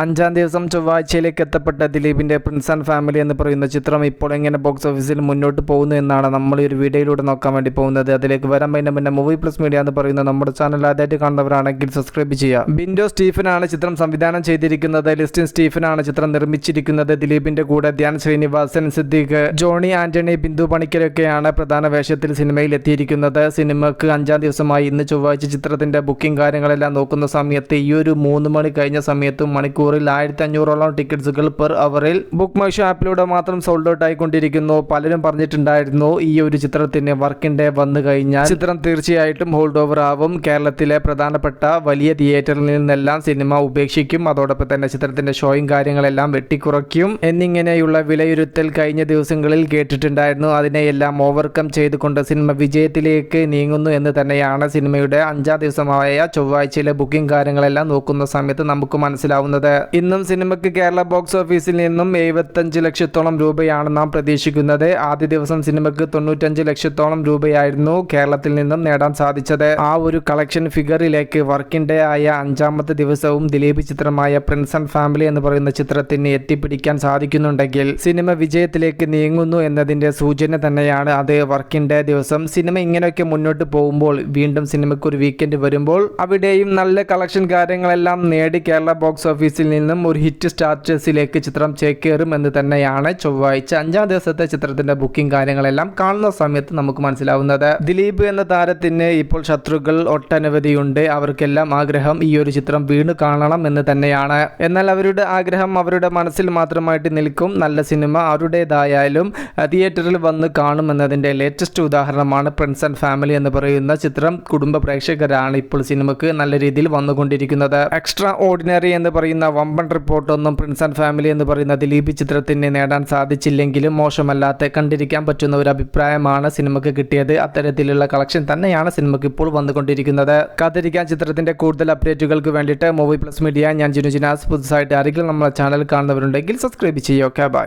അഞ്ചാം ദിവസം ചൊവ്വാഴ്ചയിലേക്ക് എത്തപ്പെട്ട ദിലീപിന്റെ പ്രിൻസ് ആൻഡ് ഫാമിലി എന്ന് പറയുന്ന ചിത്രം ഇപ്പോൾ എങ്ങനെ ബോക്സ് ഓഫീസിൽ മുന്നോട്ട് പോകുന്നു എന്നാണ് നമ്മൾ ഈ ഒരു വീഡിയോയിലൂടെ നോക്കാൻ വേണ്ടി പോകുന്നത്. അതിലേക്ക് വരാൻ വേണ്ടി പിന്നെ മൂവി പ്ലസ് മീഡിയ എന്ന് പറയുന്ന നമ്മുടെ ചാനൽ ആദ്യമായിട്ട് കാണുന്നവരാണെങ്കിൽ സബ്സ്ക്രൈബ് ചെയ്യുക. ബിൻഡോ സ്റ്റീഫനാണ് ചിത്രം സംവിധാനം ചെയ്തിരിക്കുന്നത്. ലിസ്റ്റിൻ സ്റ്റീഫനാണ് ചിത്രം നിർമ്മിച്ചിരിക്കുന്നത്. ദിലീപിന്റെ കൂടെ ധ്യാൻ ശ്രീനിവാസൻ സിദ്ദീഖ് ജോണി ആന്റണി ബിന്ദു പണിക്കരൊക്കെയാണ് പ്രധാന വേഷത്തിൽ സിനിമയിൽ എത്തിയിരിക്കുന്നത്. സിനിമക്ക് അഞ്ചാം ദിവസമായി ഇന്ന് ചൊവ്വാഴ്ച ചിത്രത്തിന്റെ ബുക്കിംഗ് കാര്യങ്ങളെല്ലാം നോക്കുന്ന സമയത്ത് ഈ ഒരു മൂന്ന് മണി കഴിഞ്ഞ സമയത്തും മണിക്കൂറിൽ ആയിരത്തി അഞ്ഞൂറോളം ടിക്കറ്റ്സുകൾ പെർ അവറിൽ ബുക്ക് മൈ ഷോ ആപ്പിലൂടെ മാത്രം സോൾഡ് ഔട്ട് ആയിക്കൊണ്ടിരിക്കുന്നു. പലരും പറഞ്ഞിട്ടുണ്ടായിരുന്നു ഈ ഒരു ചിത്രത്തിന് വർക്കിംഗ് ഡേ വന്നു കഴിഞ്ഞാൽ ചിത്രം തീർച്ചയായിട്ടും ഹോൾഡ് ഓവർ ആവും. കേരളത്തിലെ പ്രധാനപ്പെട്ട വലിയ തിയേറ്ററിൽ നിന്നെല്ലാം സിനിമ ഉപേക്ഷിക്കും. അതോടൊപ്പം തന്നെ ചിത്രത്തിന്റെ ഷോയും കാര്യങ്ങളെല്ലാം വെട്ടിക്കുറയ്ക്കും. എന്നിങ്ങനെയുള്ള വിലയിരുത്തൽ കഴിഞ്ഞ ദിവസങ്ങളിൽ കേട്ടിട്ടുണ്ടായിരുന്നു. അതിനെയെല്ലാം ഓവർകം ചെയ്തുകൊണ്ട് സിനിമ വിജയത്തിലേക്ക് നീങ്ങുന്നു എന്ന് തന്നെയാണ് സിനിമയുടെ അഞ്ചാം ദിവസമായ ചൊവ്വാഴ്ചയിലെ ബുക്കിംഗ് കാര്യങ്ങളെല്ലാം നോക്കുന്ന സമയത്ത് നമുക്ക് മനസ്സിലാവുന്നത്. ഇന്നും സിനിമയ്ക്ക് കേരള ബോക്സ് ഓഫീസിൽ നിന്നും എഴുപത്തഞ്ച് ലക്ഷത്തോളം രൂപയാണ് നാം പ്രതീക്ഷിക്കുന്നത്. ആദ്യ ദിവസം സിനിമയ്ക്ക് തൊണ്ണൂറ്റഞ്ച് ലക്ഷത്തോളം രൂപയായിരുന്നു കേരളത്തിൽ നിന്നും നേടാൻ സാധിച്ചത്. ആ ഒരു കളക്ഷൻ ഫിഗറിലേക്ക് വർക്കിംഗ് ഡേ ആയ അഞ്ചാമത്തെ ദിവസവും ദിലീപ് ചിത്രമായ പ്രിൻസ് ആൻഡ് ഫാമിലി എന്ന് പറയുന്ന ചിത്രത്തിന് എത്തിപ്പിടിക്കാൻ സാധിക്കുന്നുണ്ടെങ്കിൽ സിനിമ വിജയത്തിലേക്ക് നീങ്ങുന്നു എന്നതിന്റെ സൂചന തന്നെയാണ് അത് വർക്കിംഗ് ഡേ ദിവസം. സിനിമ ഇങ്ങനെയൊക്കെ മുന്നോട്ട് പോകുമ്പോൾ വീണ്ടും സിനിമയ്ക്ക് ഒരു വീക്കെൻഡ് വരുമ്പോൾ അവിടെയും നല്ല കളക്ഷൻ കാര്യങ്ങളെല്ലാം നേടി കേരള ബോക്സ് ഓഫീസിൽ നിന്നും ഒരു ഹിറ്റ് സ്റ്റാറ്റസിലേക്ക് ചിത്രം ചേക്കേറും എന്ന് തന്നെയാണ് ചൊവ്വാഴ്ച അഞ്ചാം ദിവസത്തെ ചിത്രത്തിന്റെ ബുക്കിംഗ് കാര്യങ്ങളെല്ലാം കാണുന്ന സമയത്ത് നമുക്ക് മനസ്സിലാവുന്നത്. ദിലീപ് എന്ന താരത്തിന് ഇപ്പോൾ ശത്രുക്കൾ ഒട്ടനവധിയുണ്ട്. അവർക്കെല്ലാം ആഗ്രഹം ഈ ഒരു ചിത്രം വീണ് കാണണം എന്ന് തന്നെയാണ്. എന്നാൽ അവരുടെ ആഗ്രഹം അവരുടെ മനസ്സിൽ മാത്രമായിട്ട് നിൽക്കും. നല്ല സിനിമ അവരുടേതായാലും തിയേറ്ററിൽ വന്ന് കാണുമെന്നതിന്റെ ലേറ്റസ്റ്റ് ഉദാഹരണമാണ് പ്രിൻസ് ആൻഡ് ഫാമിലി എന്ന് പറയുന്ന ചിത്രം. കുടുംബ പ്രേക്ഷകരാണ് ഇപ്പോൾ സിനിമക്ക് നല്ല രീതിയിൽ വന്നുകൊണ്ടിരിക്കുന്നത്. എക്സ്ട്രാ ഓർഡിനറി എന്ന് പറയുന്ന വമ്പൻ റിപ്പോർട്ടൊന്നും പ്രിൻസ് ആൻഡ് ഫാമിലി എന്ന് പറയുന്ന ദിലീപ് ചിത്രത്തിന് നേടാൻ സാധിച്ചില്ലെങ്കിലും മോശമല്ലാത്ത കണ്ടിരിക്കാൻ പറ്റുന്ന ഒരു അഭിപ്രായമാണ് സിനിമക്ക് കിട്ടിയത്. അത്തരത്തിലുള്ള കളക്ഷൻ തന്നെയാണ് സിനിമക്ക് ഇപ്പോൾ വന്നുകൊണ്ടിരിക്കുന്നത്. കാത്തിരിക്കാൻ ചിത്രത്തിന്റെ കൂടുതൽ അപ്ഡേറ്റുകൾക്ക് വേണ്ടിയിട്ട് മൂവി പ്ലസ് മീഡിയ ഞാൻ ജിനുജിനാസ് പുതുസായിട്ട് ആരെങ്കിലും നമ്മളെ ചാനൽ കാണുന്നവരുണ്ടെങ്കിൽ സബ്സ്ക്രൈബ് ചെയ്യുക. ബൈ.